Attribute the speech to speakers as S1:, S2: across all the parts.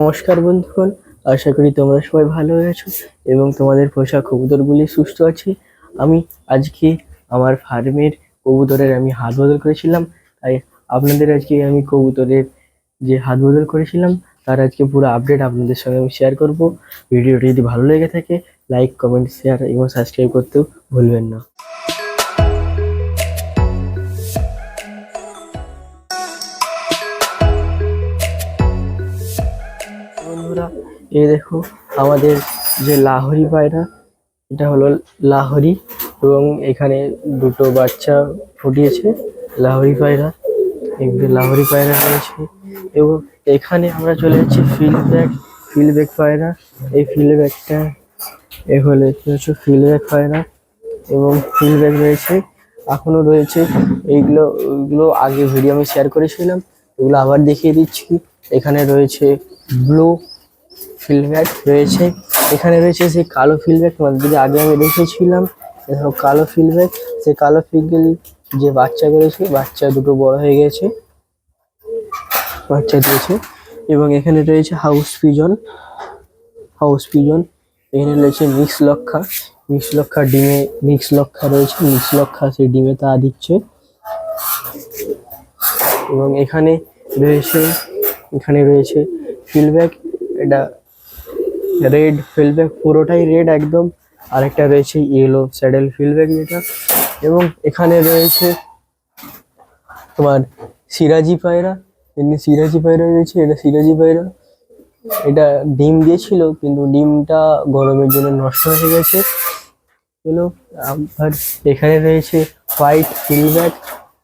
S1: নমস্কার বন্ধুগণ, আশা করি তোমরা সবাই ভালো আছো এবং তোমাদের পোষা কবুতরগুলি সুস্থ আছে। আমি আজকে আমার ফার্মের কবুতরের আমি হাত বদল করেছিলাম, তাই আপনাদের আজকে আমি কবুতরের যে হাত বদল করেছিলাম, তার আজকে পুরো আপডেট আপনাদের সঙ্গে আমি শেয়ার করব। ভিডিওটি যদি ভালো লেগে থাকে লাইক কমেন্ট শেয়ার এবং সাবস্ক্রাইব করতেও ভুলবেন না। বন্ধুরা এই দেখো, আমাদের যে লাহরি পায়রা, এটা হলো লাহরি এবং এখানে দুটো বাচ্চা ফুটিয়েছে, লাহরি পায়রা এগুলো লাহরি পায়রা রয়েছে এবং এখানে আমরা চলে যাচ্ছি ফিল্ড ব্যাগ ফিল্ড ব্যাগ পায়রা। এই ফিল্ড ব্যাগটা এ হলে হচ্ছে ফিল্ড ব্যাগ পায়রা এবং ফিল্ড ব্যাগ রয়েছে। এখনও রয়েছে, এইগুলো, ওইগুলো আগে ভিডিও আমি শেয়ার করেছিলাম এগুলো আবার দেখিয়ে দিচ্ছি। এখানে রয়েছে ব্লু ফিল্ডব্যাক রয়েছে। এখানে রয়েছে সেই কালো ফিল্ডব্যাক যদি আগে আমি রেখেছিলাম এখানে কালো ফিল্ডব্যাক সেই কালো ফিল্ড যে বাচ্চা বেরোছে বাচ্চা দুটো বড় হয়ে গেছে, বাচ্চা দিয়েছে। এবং এখানে রয়েছে হাউস পিজন হাউস পিজন এখানে রয়েছে মিক্স লক্ষা মিক্স লক্ষা ডিমে মিক্স লক্ষা রয়েছে মিক্স লক্ষা সেই ডিমে তা দিচ্ছে। এবং এখানে রয়েছে এখানে রয়েছে ফিল্ডব্যাক এটা রেড ফিল্ডব্যাক পুরোটাই রেড একদম। আরেকটা রয়েছে ইয়েলো স্যাডেল ফিল্ডব্যাক যেটা। এবং এখানে রয়েছে তোমার সিরাজি পায়রা। এমনি সিরাজি পায়রা রয়েছে, এটা সিরাজি পায়রা। এটা ডিম দিয়েছিল, কিন্তু ডিমটা গরমের জন্য নষ্ট হয়ে গেছে। আবার এখানে রয়েছে হোয়াইট ফিল্ডব্যাক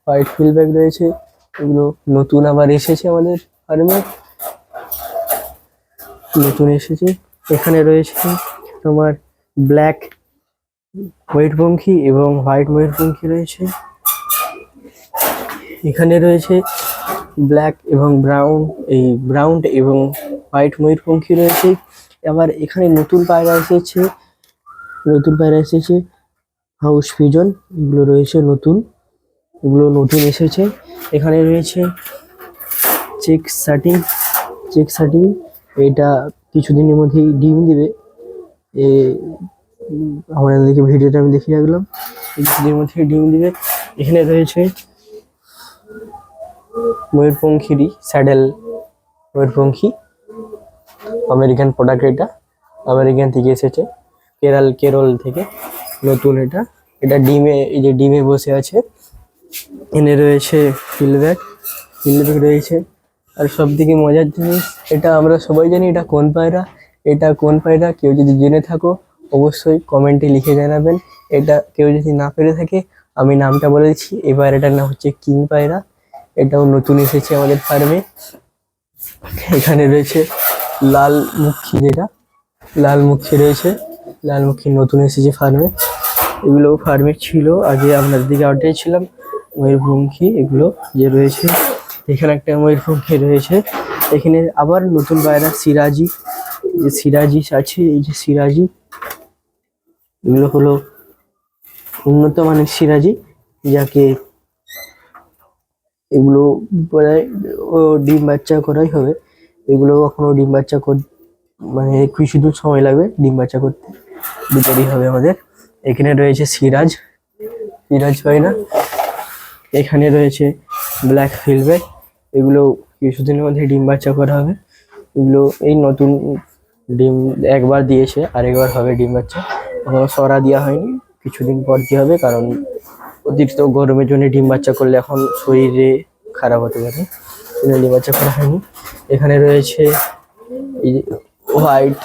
S1: হোয়াইট ফিল্ডব্যাক রয়েছে। এগুলো নতুন আবার এসেছে আমাদের। ফার্মে নতুন এসেছে। এখানে রয়েছে তোমার ব্ল্যাক ময়ূরপঙ্খী এবং হোয়াইট ময়ূরপঙ্খী রয়েছে। এখানে রয়েছে ব্ল্যাক এবং ব্রাউন এই ব্রাউন এবং হোয়াইট ময়ূরপঙ্খী রয়েছে। আবার এখানে নতুন পায়রা এসেছে। নতুন পায়রা এসেছে হাউস পিজন এগুলো রয়েছে নতুন। এগুলো নতুন এসেছে। এখানে রয়েছে চেক সাটিং চেক সাটিং এটা কিছুদিনের মধ্যেই ডিম দিবে। এ উম, আপনাদেরকে ভিডিওটা আমি দেখে রাখলাম। কিছুদিনের মধ্যে ডিম দিবে। এখানে রয়েছে ময়ূরপঙ্খিরই স্যাডেল ময়ূরপঙ্খী আমেরিকান প্রোডাক্ট এটা। আমেরিকান থেকে এসেছে। কেরাল কেরল থেকে নতুন এটা। এটা ডিমে এই যে ডিমে বসে আছে। এনে রয়েছে ফিল্ডব্যাক ফিল্ডব্যাক রয়েছে আর সব থেকে মজার জিনিস, এটা আমরা সবাই জানি এটা কোন পায়রা, এটা কোন পায়রা, কেউ যদি জেনে থাকো, অবশ্যই কমেন্টে লিখে জানাবেন। এটা কেউ যদি না পেরে থাকে, আমি নামটা বলে দিচ্ছি। এই পায়রাটার নাম হচ্ছে কিং পায়রা। এটাও নতুন এসেছে আমাদের ফার্মে এখানে রয়েছে লাল মুখী যেটা, লাল মুখী রয়েছে। লাল মুখী নতুন এসেছে ফার্মে এগুলো ফার্মে ছিল। আগে আপনাদের দিকে আউটে ছিলাম ময়ূরপঙ্খী এগুলো যে রয়েছে। এখানে একটা ময়ূরপঙ্খী রয়েছে। এখানে আবার নতুন পায়রা সিরাজি, যে সিরাজি আছে, এই যে সিরাজি, এগুলো হলো উন্নত মানের সিরাজি, যাকে এগুলো প্রায় ডিম বাচ্চা করাই হবে। এগুলো কখনো ডিম বাচ্চা কর মানে কিছু দূর সময় লাগবে ডিম বাচ্চা করতে। দুটোরই হবে আমাদের। এখানে রয়েছে সিরাজ। সিরাজ পায়রা এখানে রয়েছে ব্ল্যাক ফিলব্যাক এগুলো কিছুদিনের মধ্যে ডিম বাচ্চা করা হবে। এগুলো এই নতুন ডিম একবার দিয়েছে, আরেকবার হবে ডিম বাচ্চা। এখনও সরা দেওয়া হয়নি, কিছুদিন পর দিয়ে হবে কারণ অতিরিক্ত গরমের জন্য ডিম বাচ্চা করলে এখন শরীরে খারাপ হতে পারে। ডিম বাচ্চা করা হয়নি। এখানে রয়েছে এই হোয়াইট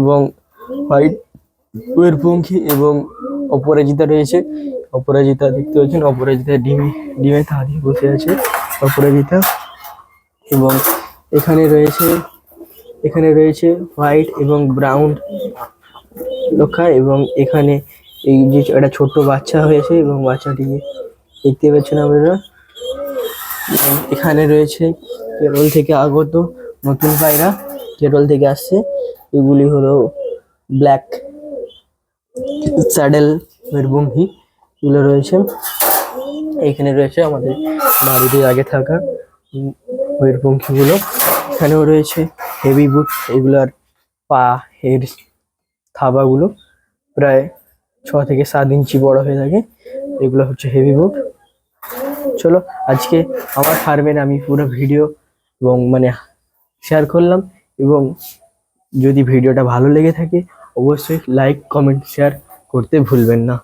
S1: এবং হোয়াইট ময়ূরপঙ্খী এবং অপরাজিতা রয়েছে। অপরাজিতা দেখতে পাচ্ছেন, অপরাজিতা ডিমে ডিমে তা দিয়ে বসে আছে। অপরাজিতা এবং এখানে রয়েছে এখানে রয়েছে হোয়াইট এবং ব্রাউন লক্ষা এবং এখানে এই যে একটা ছোট্ট বাচ্চা হয়েছে এবং বাচ্চাটিকে দেখতে পাচ্ছেন আপনারা। এখানে রয়েছে কেরল থেকে আগত নতুন পায়রা, কেরল থেকে আসছে। এগুলি হলো ব্ল্যাক স্যাডেল ময়ূরভঙ্গি এগুলো রয়েছে। এখানে রয়েছে আমাদের বাড়িতে আগে থাকা উম, ময়ূরপঙ্খীগুলো এখানেও রয়েছে হেভি বুট এগুলার পা এর থাবাগুলো। প্রায় ছ থেকে সাত ইঞ্চি বড় হয়ে থাকে। এগুলো হচ্ছে হেভি বুট চলো আজকে আমার ফার্মের আমি পুরো ভিডিও এবং মানে শেয়ার করলাম এবং যদি ভিডিওটা ভালো লেগে থাকে অবশ্যই লাইক কমেন্ট শেয়ার করতে ভুলবেন না।